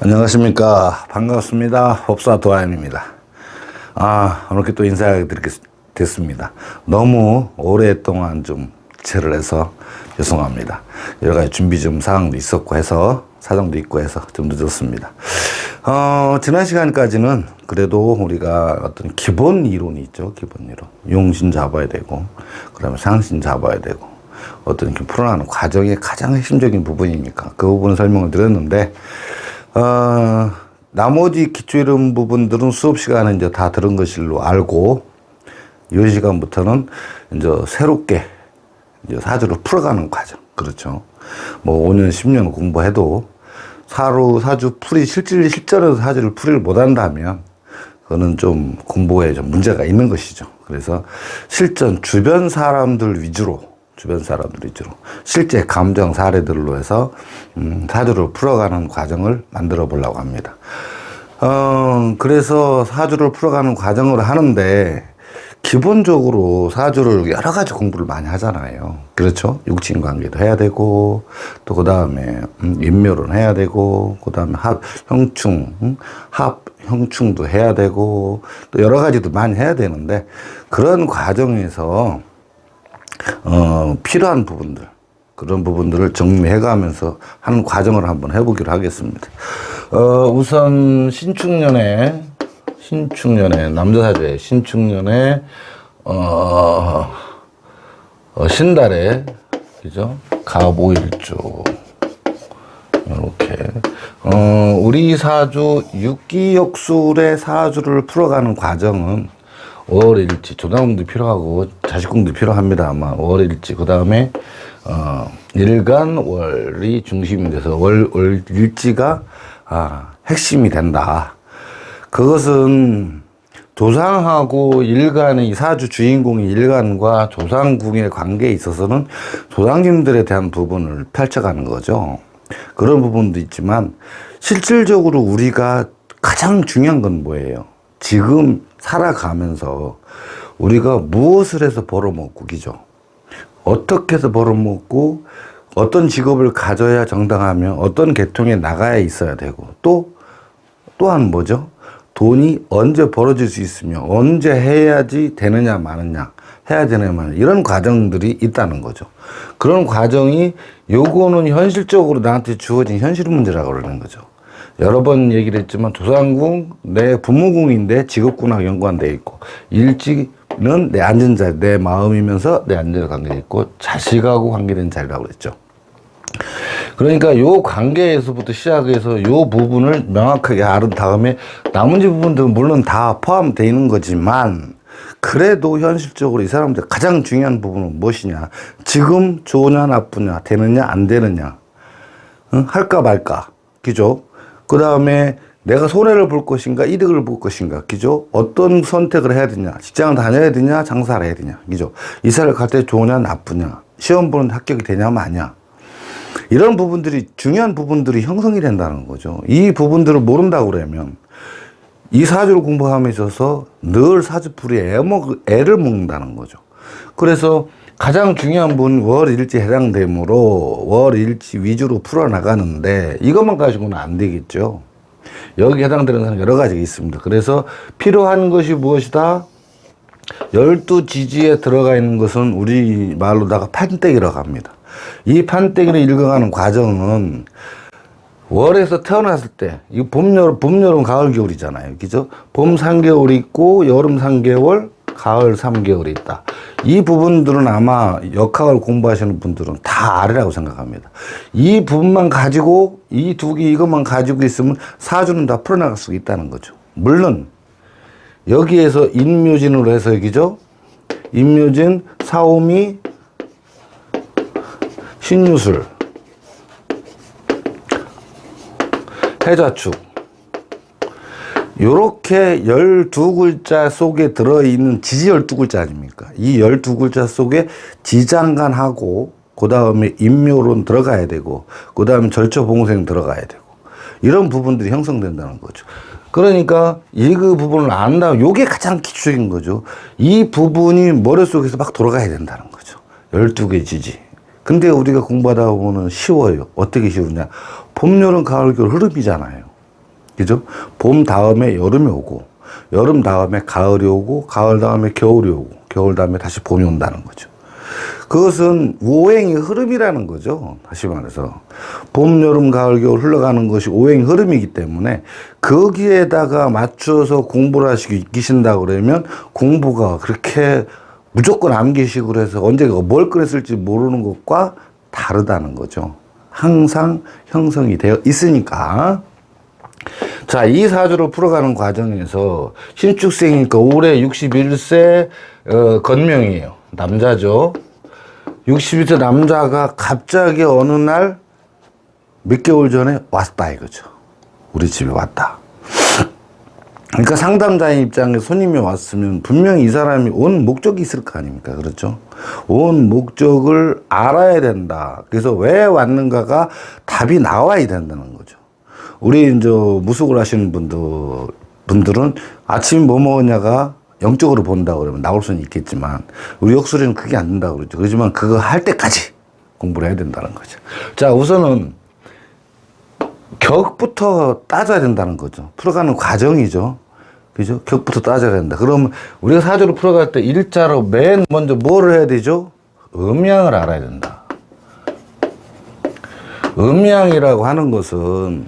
안녕하십니까. 반갑습니다. 법사 도안입니다. 아, 이렇게 또 인사드리게 됐습니다. 너무 오랫동안 좀 지체를 해서 죄송합니다. 여러 가지 준비 좀 사항도 있었고 해서 사정도 있고 해서 좀 늦었습니다. 어, 지난 시간까지는 그래도 우리가 어떤 기본 이론이 있죠. 기본 이론. 용신 잡아야 되고, 그 다음에 상신 잡아야 되고, 어떤 이렇게 풀어나가는 과정의 가장 핵심적인 부분이니까 그 부분 설명을 드렸는데, 어, 나머지 기초 이론 부분들은 수업 시간에 이제 다 들은 것일로 알고, 이 시간부터는 이제 새롭게 이제 사주를 풀어가는 과정. 그렇죠. 뭐 5년, 10년 공부해도 사로 사주 풀이 실질 실전에서 사주를 풀이를 못 한다면 그거는 좀 공부에 좀 문제가 있는 것이죠. 그래서 실전 주변 사람들 위주로 주변 사람들 위주로 실제 감정 사례들로 해서 음, 사주를 풀어가는 과정을 만들어 보려고 합니다. 어, 그래서 사주를 풀어가는 과정을 하는데 기본적으로 사주를 여러 가지 공부를 많이 하잖아요. 그렇죠? 육친 관계도 해야 되고, 또 그 다음에, 음, 인묘론 해야 되고, 그 다음에 합, 형충, 음, 합, 형충도 해야 되고, 또 여러 가지도 많이 해야 되는데, 그런 과정에서, 어, 필요한 부분들, 그런 부분들을 정리해 가면서 하는 과정을 한번 해보기로 하겠습니다. 어, 우선 신축년에, 신축년에, 남자 사주에 신축년에, 어, 어, 신달에, 그죠? 갑오일조. 이렇게. 어, 우리 사주, 육기역술의 사주를 풀어가는 과정은 5월 일지, 조당공도 필요하고, 자식공도 필요합니다. 아마 5월 일지, 그 다음에, 어, 일간 월이 중심이 돼서 월, 월 일지가, 아, 핵심이 된다. 그것은 조상하고 일간의 사주 주인공이 일간과 조상궁의 관계에 있어서는 조상님들에 대한 부분을 펼쳐가는 거죠. 그런 부분도 있지만 실질적으로 우리가 가장 중요한 건 뭐예요? 지금 살아가면서 우리가 무엇을 해서 벌어먹고 기죠? 어떻게 해서 벌어먹고 어떤 직업을 가져야 정당하며 어떤 계통에 나가야 있어야 되고 또 또한 뭐죠? 돈이 언제 벌어질 수 있으며 언제 해야지 되느냐 마느냐 해야 되느냐 마느냐 이런 과정들이 있다는 거죠. 그런 과정이 요거는 현실적으로 나한테 주어진 현실 문제라고 그러는 거죠. 여러 번 얘기를 했지만 조상궁 내 부모궁인데 직업군하고 연관되어 있고 일지는 내 앉은 자리 내 마음이면서 내 앉은 관계에 있고 자식하고 관계된 자리라고 그랬죠. 그러니까 요 관계에서부터 시작해서 요 부분을 명확하게 알은 다음에 나머지 부분들은 물론 다 포함되어 있는 거지만 그래도 현실적으로 이 사람들 가장 중요한 부분은 무엇이냐 지금 좋으냐 나쁘냐 되느냐 안 되느냐 응? 할까 말까 그죠 그 다음에 내가 손해를 볼 것인가 이득을 볼 것인가 그죠 어떤 선택을 해야 되냐? 직장을 다녀야 되냐? 장사를 해야 되냐? 그죠 이사를 갈 때 좋으냐 나쁘냐? 시험 보는 합격이 되냐 마냐? 이런 부분들이 중요한 부분들이 형성이 된다는 거죠. 이 부분들을 모른다고 그러면 이 사주를 공부함에 있어서 늘 사주풀이에 애 먹, 애를 먹는다는 거죠. 그래서 가장 중요한 분 월일지 해당되므로 월일지 위주로 풀어나가는데 이것만 가지고는 안 되겠죠. 여기 해당되는 여러 가지가 있습니다. 그래서 필요한 것이 무엇이다? 열두 지지에 들어가 있는 것은 우리 말로다가 판때기라고 합니다. 이 판때기를 읽어가는 과정은 월에서 태어났을 때, 이 봄, 여름, 봄, 여름, 가을, 겨울이잖아요. 그죠? 봄 3개월 있고, 여름 3개월, 가을 3개월이 있다. 이 부분들은 아마 역학을 공부하시는 분들은 다 아래라고 생각합니다. 이 부분만 가지고, 이 두 개, 이것만 가지고 있으면 사주는 다 풀어나갈 수 있다는 거죠. 물론, 여기에서 인묘진으로 해서 여기죠? 인묘진, 사오미, 신유술, 해자축. 요렇게 12글자 속에 들어있는 지지 12글자 아닙니까? 이 12글자 속에 지장간하고, 그 다음에 인묘론 들어가야 되고, 그 다음에 절처봉생 들어가야 되고, 이런 부분들이 형성된다는 거죠. 그러니까 이 그 부분을 안다, 요게 가장 기초적인 거죠. 이 부분이 머릿속에서 막 돌아가야 된다는 거죠. 12개 지지. 근데 우리가 공부하다 보면 쉬워요. 어떻게 쉬우냐. 봄, 여름, 가을, 겨울 흐름이잖아요. 그죠? 봄 다음에 여름이 오고, 여름 다음에 가을이 오고, 가을 다음에 겨울이 오고, 겨울 다음에 다시 봄이 온다는 거죠. 그것은 오행의 흐름이라는 거죠. 다시 말해서. 봄, 여름, 가을, 겨울 흘러가는 것이 오행 흐름이기 때문에 거기에다가 맞춰서 공부를 하시고 익히신다 그러면 공부가 그렇게 무조건 암기식으로 해서 언제가 뭘 그랬을지 모르는 것과 다르다는 거죠. 항상 형성이 되어 있으니까. 자, 이 사주를 풀어가는 과정에서 신축생이니까 올해 61세 어, 건명이에요. 남자죠. 61세 남자가 갑자기 어느 날 몇 개월 전에 왔다 이거죠. 우리 집에 왔다. 그러니까 상담자의 입장에 손님이 왔으면 분명히 이 사람이 온 목적이 있을 거 아닙니까? 그렇죠? 온 목적을 알아야 된다. 그래서 왜 왔는가가 답이 나와야 된다는 거죠. 우리 이제 무속을 하시는 분들, 분들은 아침 뭐 먹었냐가 영적으로 본다 그러면 나올 수는 있겠지만 우리 역술에는 그게 안 된다 그러죠. 그렇지만 그거 할 때까지 공부를 해야 된다는 거죠. 자, 우선은 격부터 따져야 된다는 거죠. 풀어가는 과정이죠. 그죠? 격부터 따져야 된다. 그러면 우리가 사주를 풀어갈 때 일자로 맨 먼저 뭐를 해야 되죠? 음양을 알아야 된다. 음양이라고 하는 것은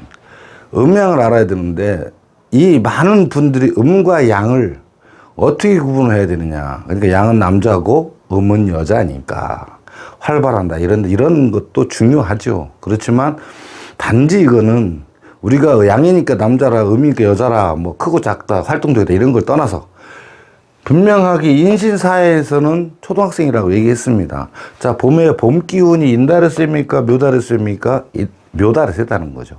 음양을 알아야 되는데 이 많은 분들이 음과 양을 어떻게 구분을 해야 되느냐. 그러니까 양은 남자고 음은 여자니까 활발한다. 이런, 이런 것도 중요하죠. 그렇지만 단지 이거는 우리가 양이니까 남자라 음이니까 여자라 뭐 크고 작다 활동적이다 이런 걸 떠나서 분명하게 인신사회에서는 초등학생이라고 얘기했습니다. 자, 봄에 봄 기운이 인달에 셉니까? 묘달에 셉니까? 이- 묘달에 세다는 거죠.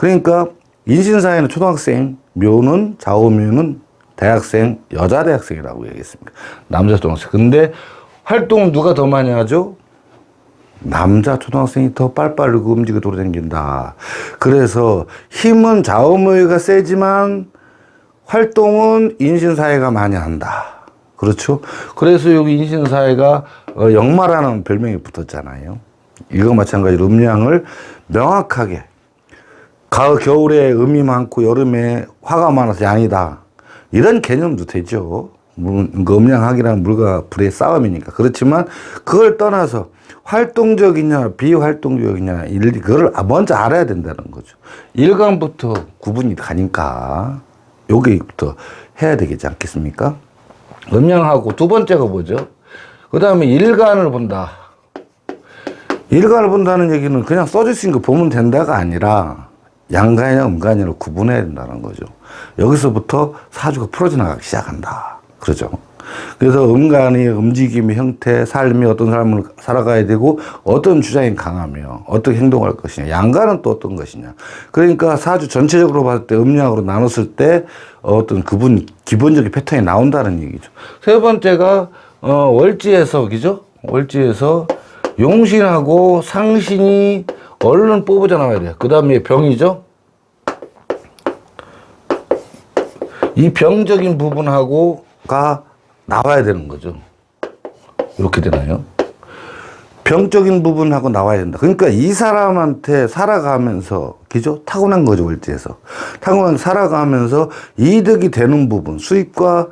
그러니까 인신사회는 초등학생, 묘는 좌우묘는 대학생, 여자 대학생이라고 얘기했습니다. 남자 초등학생. 근데 활동은 누가 더 많이 하죠? 남자 초등학생이 더 빨빨 움직여 돌아다닌다. 그래서 힘은 좌우무가 세지만 활동은 인신사회가 많이 한다. 그렇죠? 그래서 여기 인신사회가 어, 역마라는 별명이 붙었잖아요. 이거 마찬가지로 음양을 명확하게 가을 겨울에 음이 많고 여름에 화가 많아서 양이다. 이런 개념도 되죠. 그 음양학이라는 물과 불의 싸움이니까. 그렇지만 그걸 떠나서 활동적이냐 비활동적이냐 일 그걸 먼저 알아야 된다는 거죠. 일간부터 구분이 가니까 여기부터 해야 되겠지 않겠습니까? 음양하고 두 번째가 뭐죠? 그 다음에 일간을 본다. 일간을 본다는 얘기는 그냥 써주신 거 보면 된다가 아니라 양간이나 음간이로 구분해야 된다는 거죠. 여기서부터 사주가 풀어져 나가기 시작한다. 그러죠. 그래서 음간이 움직임의 형태, 삶이 어떤 삶을 살아가야 되고 어떤 주장이 강하며 어떻게 행동할 것이냐. 양간은 또 어떤 것이냐. 그러니까 사주 전체적으로 봤을 때 음양으로 나눴을 때 어떤 그분 기본적인 패턴이 나온다는 얘기죠. 세 번째가 어, 월지에서 그죠? 월지에서 용신하고 상신이 얼른 뽑아져 나와야 돼요. 그 다음에 병이죠. 이 병적인 부분하고가 나와야 되는 거죠. 이렇게 되나요? 병적인 부분하고 나와야 된다. 그러니까 이 사람한테 살아가면서, 그죠? 타고난 거죠, 월지에서. 타고난 살아가면서 이득이 되는 부분, 수입과,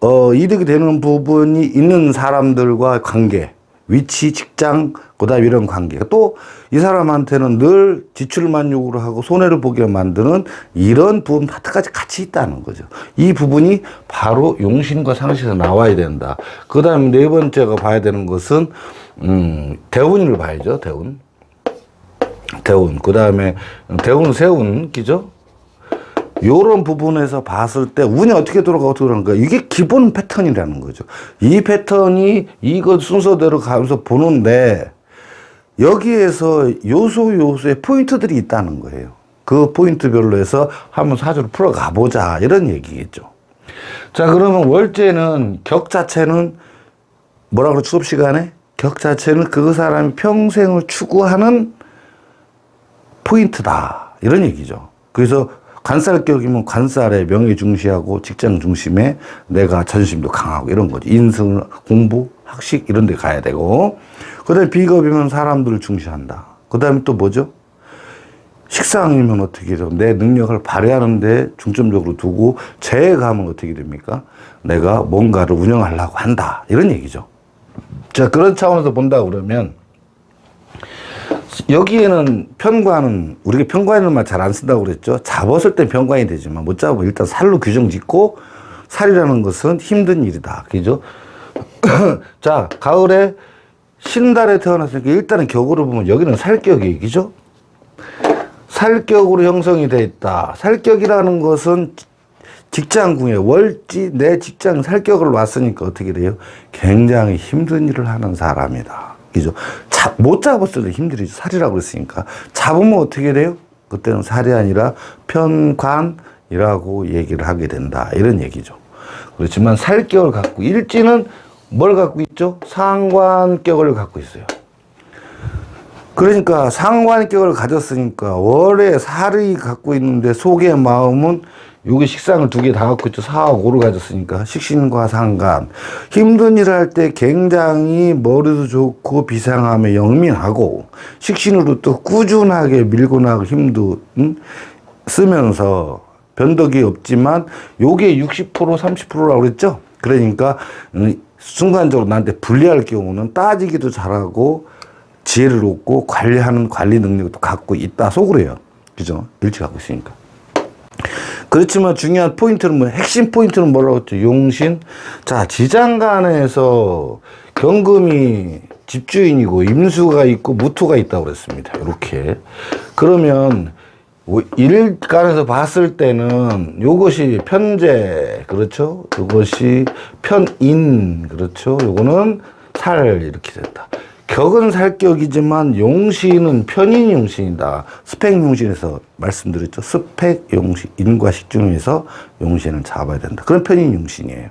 어, 이득이 되는 부분이 있는 사람들과 관계, 위치, 직장, 그 다음 이런 관계. 또 이 사람한테는 늘 지출만 요구를 하고 손해를 보게 만드는 이런 부분 파트까지 같이 있다는 거죠. 이 부분이 바로 용신과 상신에서 나와야 된다. 그 다음에 네 번째가 봐야 되는 것은, 음, 대운을 봐야죠, 대운. 대운. 그 다음에 대운, 세운, 기죠? 요런 부분에서 봤을 때 운이 어떻게 돌아가고 어떻게 돌아가는가 이게 기본 패턴이라는 거죠. 이 패턴이 이것 순서대로 가면서 보는데 여기에서 요소 요소의 포인트들이 있다는 거예요. 그 포인트별로 해서 한번 사주를 풀어가 보자 이런 얘기겠죠. 자 그러면 월제는 격 자체는 뭐라 그러 수업 시간에 격 자체는 그 사람이 평생을 추구하는 포인트다 이런 얘기죠. 그래서 관살격이면 관살의 명예 중시하고 직장 중심에 내가 자존심도 강하고 이런 거죠. 인승, 공부, 학식 이런 데 가야 되고 그 다음에 비겁이면 사람들을 중시한다. 그 다음에 또 뭐죠? 식상이면 어떻게 돼요? 내 능력을 발휘하는데 중점적으로 두고 재해가면 어떻게 됩니까? 내가 뭔가를 운영하려고 한다. 이런 얘기죠. 자, 그런 차원에서 본다 그러면 여기에는 편관은 우리가 편관이라는 말 잘 안 쓴다고 그랬죠. 잡았을 때 편관이 되지만 못 잡으면 일단 살로 규정 짓고 살이라는 것은 힘든 일이다. 그죠? 자, 가을에 신달에 태어났으니까 일단은 격으로 보면 여기는 살격이 그죠? 살격으로 형성이 돼 있다. 살격이라는 것은 직장궁에 월지 내 직장 살격을 왔으니까 어떻게 돼요? 굉장히 힘든 일을 하는 사람이다. 그죠? 자, 못 잡았을 때 힘들이죠. 살이라고 그랬으니까. 잡으면 어떻게 돼요? 그때는 살이 아니라 편관이라고 얘기를 하게 된다. 이런 얘기죠. 그렇지만 살격을 갖고 일지는 뭘 갖고 있죠? 상관격을 갖고 있어요. 그러니까 상관격을 가졌으니까 월에 살이 갖고 있는데 속의 마음은 요게 식상을 두 개 다 갖고 있죠. 사하고 오를 가졌으니까 식신과 상관. 힘든 일을 할때 굉장히 머리도 좋고 비상함에 영민하고 식신으로 또 꾸준하게 밀고 나가고 힘도 음? 쓰면서 변덕이 없지만 요게 60% 30%라고 그랬죠. 그러니까 음, 순간적으로 나한테 불리할 경우는 따지기도 잘하고 지혜를 얻고 관리하는 관리 능력도 갖고 있다 속으로 해요. 그죠? 일치 갖고 있으니까. 그렇지만 중요한 포인트는 뭐 핵심 포인트는 뭐라고 했죠? 용신. 자, 지장간에서 경금이 집주인이고 임수가 있고 무토가 있다고 그랬습니다. 이렇게. 그러면 일간에서 봤을 때는 요것이 편재 그렇죠? 요것이 편인 그렇죠? 요거는 살 이렇게 됐다. 격은 살격이지만 용신은 편인 용신이다. 스펙 용신에서 말씀드렸죠. 스펙 용신, 인과 식 중에서 용신을 잡아야 된다. 그런 편인 용신이에요.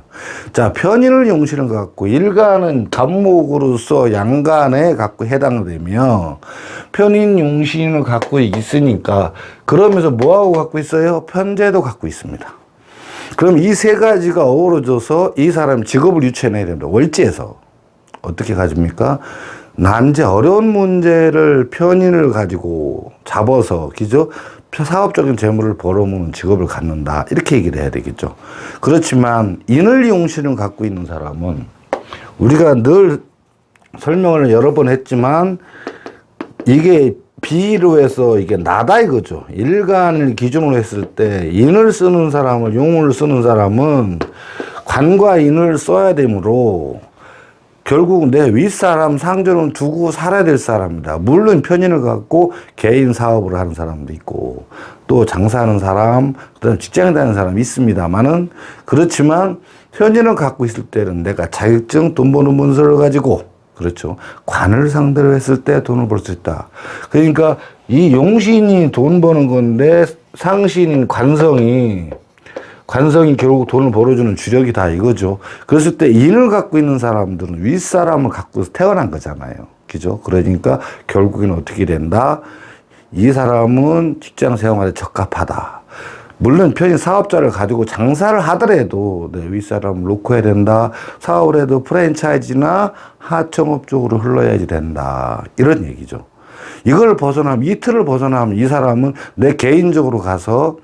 자, 편인을 용신을 갖고 일간은 간목으로서 양간에 갖고 해당되며 편인 용신을 갖고 있으니까 그러면서 뭐하고 갖고 있어요? 편제도 갖고 있습니다. 그럼 이 세 가지가 어우러져서 이 사람 직업을 유추해내야 됩니다. 월지에서. 어떻게 가집니까? 난제 어려운 문제를 편인을 가지고 잡아서 기죠 사업적인 재물을 벌어모는 직업을 갖는다 이렇게 얘기를 해야 되겠죠. 그렇지만 인을 용신을 갖고 있는 사람은 우리가 늘 설명을 여러 번 했지만 이게 비로 해서 이게 나다 이거죠. 일간을 기준으로 했을 때 인을 쓰는 사람을 용을 쓰는 사람은 관과 인을 써야 되므로 결국 내 윗사람 상전은 두고 살아야 될 사람이다. 물론 편인을 갖고 개인 사업을 하는 사람도 있고 또 장사하는 사람, 그다음 직장에 다니는 사람이 있습니다만은 그렇지만 편인을 갖고 있을 때는 내가 자격증 돈 버는 문서를 가지고 그렇죠. 관을 상대로 했을 때 돈을 벌 수 있다. 그러니까 이 용신이 돈 버는 건데 상신인 관성이 관성이 결국 돈을 벌어주는 주력이다 이거죠. 그랬을 때 인을 갖고 있는 사람들은 윗사람을 갖고 태어난 거잖아요. 그죠? 그러니까 결국에는 어떻게 된다? 이 사람은 직장 생활에 적합하다. 물론 편히 사업자를 가지고 장사를 하더라도 네, 윗사람을 놓고 해야 된다. 사업을 해도 프랜차이즈나 하청업 쪽으로 흘러야지 된다. 이런 얘기죠. 이걸 벗어나면, 이틀을 벗어나면 이 사람은 내 개인적으로 가서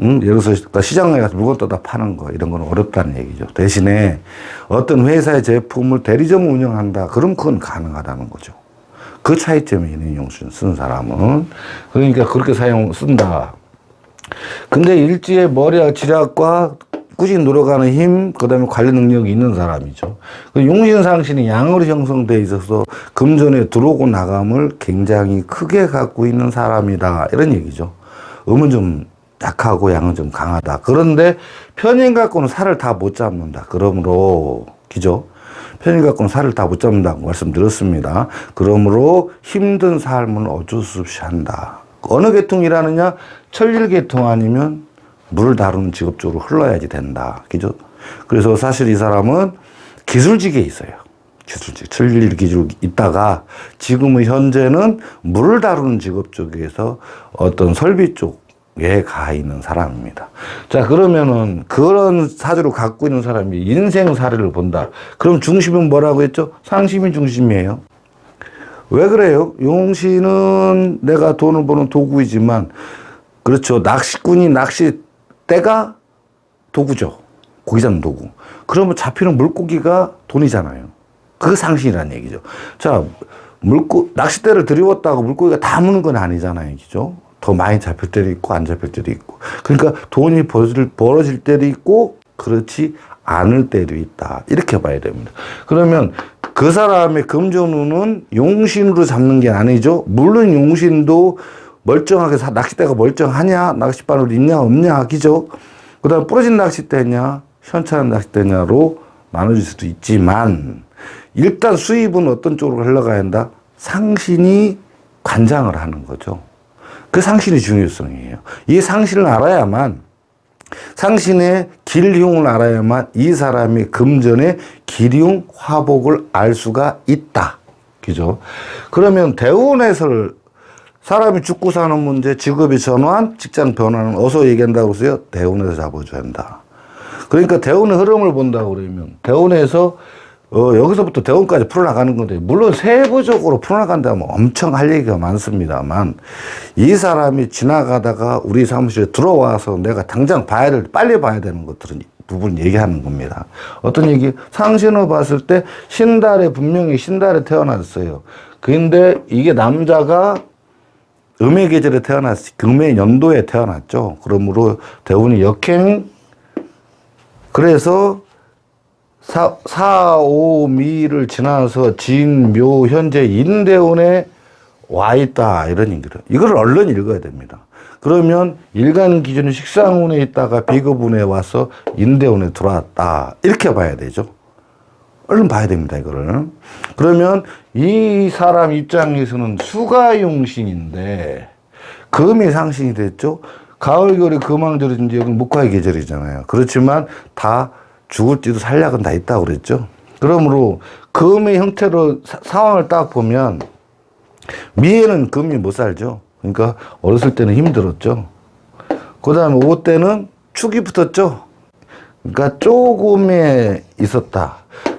응? 예를 들어서 시장에 가서 물건 떠다 파는 거 이런 건 어렵다는 얘기죠. 대신에 어떤 회사의 제품을 대리점 운영한다. 그럼 그건 가능하다는 거죠. 그 차이점이 있는 용신 쓰는 사람은 그러니까 그렇게 사용 쓴다. 근데 일지의 머리와 지략과 꾸준히 노력하는 힘, 그 다음에 관리 능력이 있는 사람이죠. 그 용신상신이 양으로 형성돼 있어서 금전에 들어오고 나감을 굉장히 크게 갖고 있는 사람이다. 이런 얘기죠. 음은 좀 약하고 양은 좀 강하다. 그런데 편인 갖고는 살을 다 못 잡는다. 그러므로 기죠. 편인 갖고는 살을 다 못 잡는다고 말씀드렸습니다. 그러므로 힘든 삶은 어쩔 수 없이 한다. 어느 계통이라느냐? 천일 계통 아니면 물을 다루는 직업 쪽으로 흘러야지 된다. 그죠? 그래서 사실 이 사람은 기술직에 있어요. 기술직, 천일 기술 있다가 지금의 현재는 물을 다루는 직업 쪽에서 어떤 설비 쪽 에 가 있는 사람입니다. 자, 그러면은 그런 사주를 갖고 있는 사람이 인생 사례를 본다. 그럼 중심은 뭐라고 했죠? 상심이 중심이에요. 왜 그래요? 용신은 내가 돈을 버는 도구이지만, 그렇죠. 낚시꾼이 낚시대가 도구죠. 고기 잡는 도구. 그러면 잡히는 물고기가 돈이잖아요. 그게 상신이라는 얘기죠. 자, 물고, 낚싯대를 들이웠다고 물고기가 다 무는 건 아니잖아요. 그죠? 더 많이 잡힐 때도 있고, 안 잡힐 때도 있고. 그러니까 돈이 벌어질, 벌어질 때도 있고, 그렇지 않을 때도 있다. 이렇게 봐야 됩니다. 그러면 그 사람의 금전운은 용신으로 잡는 게 아니죠. 물론 용신도 멀쩡하게 사- 낚싯대가 멀쩡하냐, 낚싯바늘 있냐, 없냐, 그죠? 그 다음 부러진 낚싯대냐, 현찮은 낚싯대냐로 나눠질 수도 있지만, 일단 수입은 어떤 쪽으로 흘러가야 한다? 상신이 관장을 하는 거죠. 그 상신의 중요성이에요. 이 상신을 알아야만 상신의 길흉을 알아야만 이 사람이 금전의 길흉 화복을 알 수가 있다. 그죠? 그러면 대운에서 사람이 죽고 사는 문제, 직업이 전환, 직장 변화는 어서 얘기한다고 그러세요? 대운에서 잡아줘야 한다. 그러니까 대운의 흐름을 본다고 그러면 대운에서 어, 여기서부터 대운까지 풀어나가는 건데, 물론 세부적으로 풀어나간다면 엄청 할 얘기가 많습니다만, 이 사람이 지나가다가 우리 사무실에 들어와서 내가 당장 봐야 될, 빨리 봐야 되는 것들은 부분 얘기하는 겁니다. 어떤 얘기? 상신을 봤을 때 신달에 분명히 신달에 태어났어요. 근데 이게 남자가 음의 계절에 태어났, 금의 연도에 태어났죠. 그러므로 대운이 역행, 그래서 사, 사, 오, 미를 지나서 진, 묘, 현재 인대운에 와 있다. 이런 얘기를. 이걸 얼른 읽어야 됩니다. 그러면 일간 기준은 식상운에 있다가 비급운에 와서 인대운에 들어왔다. 이렇게 봐야 되죠. 얼른 봐야 됩니다, 이거를. 그러면 이 사람 입장에서는 수가용신인데, 금이 상신이 됐죠? 가을, 겨울에 금왕절인지 여기 목화의 계절이잖아요. 그렇지만 다 죽을 지도 살약은 다 있다고 그랬죠? 그러므로 금의 형태로 사- 상황을 딱 보면 미에는 금이 못 살죠. 그러니까 어렸을 때는 힘들었죠. 그 다음에 오 때는 축이 붙었죠. 그러니까 조금에 있었다.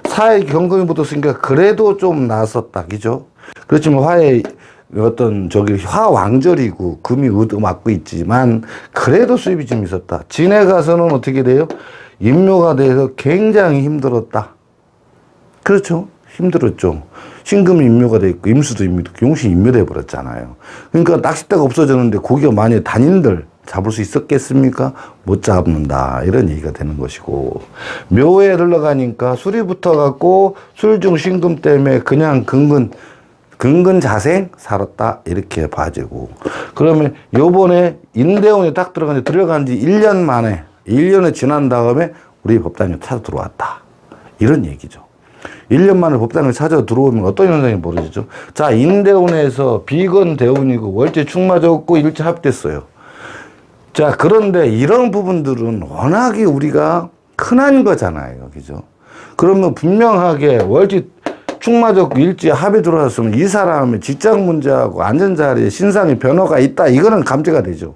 사회 경금이 붙었으니까 그래도 좀 나았었다. 그죠? 그렇지만 화의 어떤 저기 화왕절이고 금이 의도 맞고 있지만 그래도 수입이 좀 있었다. 진해 가서는 어떻게 돼요? 임묘가 돼서 굉장히 힘들었다. 그렇죠. 힘들었죠. 신금이 임묘가 돼 있고 임수도 임묘, 용신 임묘돼 버렸잖아요. 그러니까 낚싯대가 없어졌는데 고기가 많이 단인들 잡을 수 있었겠습니까? 못 잡는다. 이런 얘기가 되는 것이고. 묘에 들러가니까 술이 붙어갖고 술중 신금 때문에 그냥 근근, 근근 자생 살았다. 이렇게 봐지고. 그러면 요번에 인대원에 딱 들어간 지 들어간 지 1년 만에, 1년이 지난 다음에 우리 법당에 찾아 들어왔다. 이런 얘기죠. 1년 만에 법당을 찾아 들어오면 어떤 현상이 벌어지죠? 자, 인대운에서 비건 대운이고 월제 축 맞았고 일제 합됐어요. 자, 그런데 이런 부분들은 워낙에 우리가 흔한 거잖아요. 그죠? 그러면 분명하게 월지 축 맞았고 일제 합이 들어왔으면 이 사람의 직장 문제하고 안전자리에 신상의 변화가 있다. 이거는 감지가 되죠.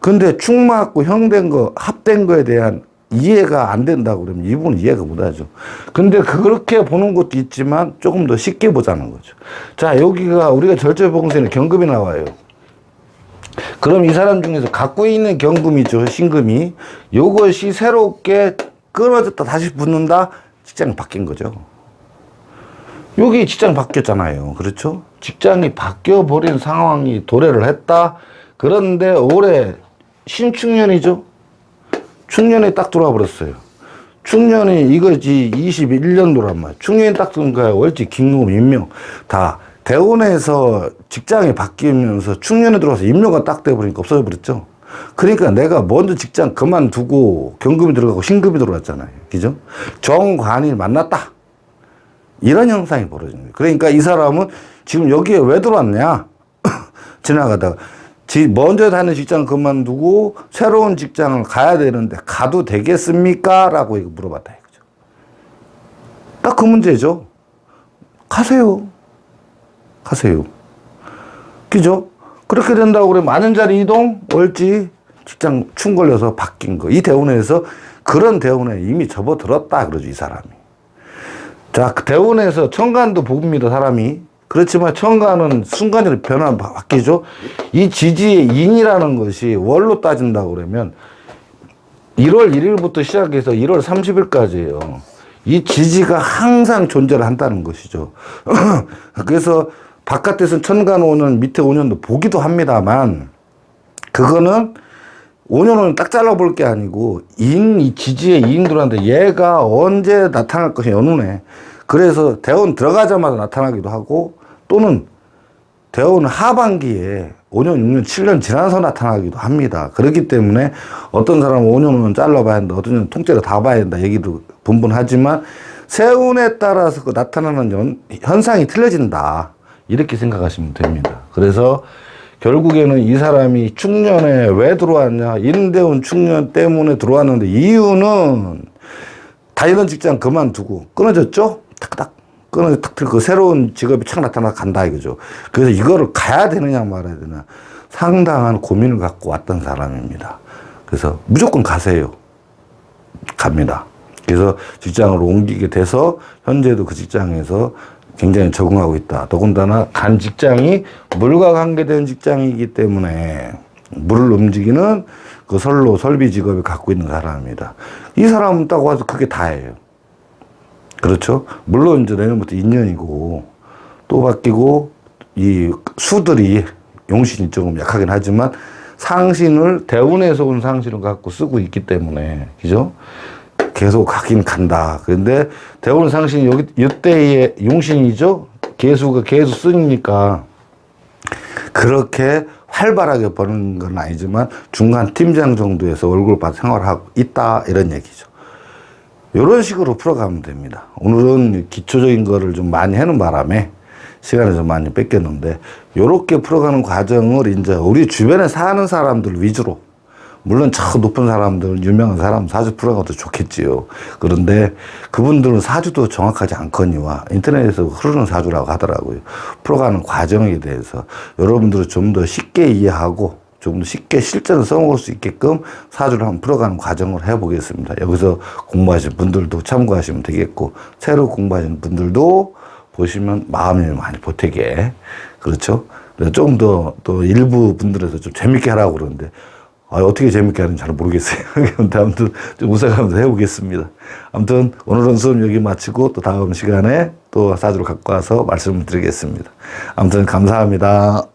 근데 축 맞고 형된 거, 합된 거에 대한 이해가 안 된다고 그러면 이분은 이해가 못 하죠. 근데 그렇게 보는 것도 있지만 조금 더 쉽게 보자는 거죠. 자, 여기가 우리가 절제봉쇄는 경금이 나와요. 그럼 이 사람 중에서 갖고 있는 경금이죠, 신금이. 요것이 새롭게 끊어졌다, 다시 붙는다, 직장이 바뀐 거죠. 여기 직장 바뀌었잖아요. 그렇죠? 직장이 바뀌어버린 상황이 도래를 했다. 그런데 올해 신축년이죠? 축년에 딱 들어와 버렸어요. 축년이 이거지 21년도란 말이야. 축년이 딱 들어온 거야. 월지, 김금, 임명. 다 대원에서 직장이 바뀌면서 축년에 들어와서 임명가 딱 돼버리니까 없어져 버렸죠. 그러니까 내가 먼저 직장 그만두고 경금이 들어가고 신금이 들어왔잖아요. 그죠? 정관이 만났다. 이런 현상이 벌어지는 거예요. 그러니까 이 사람은 지금 여기에 왜 들어왔냐? 지나가다가. 지 먼저 다니는 직장 그만두고 새로운 직장을 가야 되는데 가도 되겠습니까? 라고 물어봤다 이거죠. 딱 그 문제죠. 가세요. 가세요. 그죠? 그렇게 된다고 그러면 많은 자리 이동, 월지, 직장 충 걸려서 바뀐 거. 이 대운에서 그런 대운에 이미 접어들었다 그러죠, 이 사람이. 자, 그 대운에서 천간도 봅니다, 사람이. 그렇지만 천간은 순간적으로 변화 바뀌죠. 이 지지의 인이라는 것이 월로 따진다고 그러면 1월 1일부터 시작해서 1월 30일까지예요. 이 지지가 항상 존재를 한다는 것이죠. 그래서 바깥에서 천간 5년, 밑에 5년도 보기도 합니다만, 그거는 5년은 딱 잘라볼 게 아니고, 인, 이 지지의 인들한테 얘가 언제 나타날 것이 해. 그래서 대원 들어가자마자 나타나기도 하고, 또는 대원 하반기에 5년, 6년, 7년 지나서 나타나기도 합니다. 그렇기 때문에 어떤 사람은 5년은 잘라봐야 한다, 어떤 사람은 통째로 다 봐야 한다 얘기도 분분하지만 세운에 따라서 그 나타나는 연, 현상이 틀려진다. 이렇게 생각하시면 됩니다. 그래서 결국에는 이 사람이 축년에 왜 들어왔냐? 인대운 축년 때문에 들어왔는데 이유는 다니던 직장 그만두고 끊어졌죠? 탁탁. 끊어져 탁 들고 새로운 직업이 착 나타나 간다 이거죠. 그래서 이거를 가야 되느냐 말아야 되나 상당한 고민을 갖고 왔던 사람입니다. 그래서 무조건 가세요. 갑니다. 그래서 직장을 옮기게 돼서 현재도 그 직장에서 굉장히 적응하고 있다. 더군다나 간 직장이 물과 관계된 직장이기 때문에 물을 움직이는 그 선로 설비 직업을 갖고 있는 사람입니다. 이 사람은 딱 와서 그게 다예요. 그렇죠? 물론 이제 내년부터 인연이고 또 바뀌고 이 수들이 용신이 조금 약하긴 하지만 상신을 대운에서 온 상신을 갖고 쓰고 있기 때문에 그죠? 계속 가긴 간다. 그런데 대운 상신이 여기 이때의 용신이죠. 개수가 개수 쓰니까 그렇게 활발하게 버는 건 아니지만 중간 팀장 정도에서 월급을 받아 생활하고 있다 이런 얘기죠. 이런 식으로 풀어가면 됩니다. 오늘은 기초적인 거를 좀 많이 해놓은 바람에 시간을 좀 많이 뺏겼는데 이렇게 풀어가는 과정을 이제 우리 주변에 사는 사람들 위주로 물론 저 높은 사람들 유명한 사람 사주 풀어가도 좋겠지요. 그런데 그분들은 사주도 정확하지 않거니와 인터넷에서 흐르는 사주라고 하더라고요. 풀어가는 과정에 대해서 여러분들은 좀 더 쉽게 이해하고 좀더 쉽게 실전을 써먹을 수 있게끔 사주를 한번 풀어가는 과정을 해보겠습니다. 여기서 공부하신 분들도 참고하시면 되겠고, 새로 공부하시는 분들도 보시면 마음이 많이 보태게. 그렇죠? 조금 더, 또 일부 분들에서 좀 재밌게 하라고 그러는데, 아, 어떻게 재밌게 하는지 잘 모르겠어요. 아무튼 좀 웃어가면서 해보겠습니다. 아무튼 오늘은 수업 여기 마치고 또 다음 시간에 또 사주를 갖고 와서 말씀을 드리겠습니다. 아무튼 감사합니다.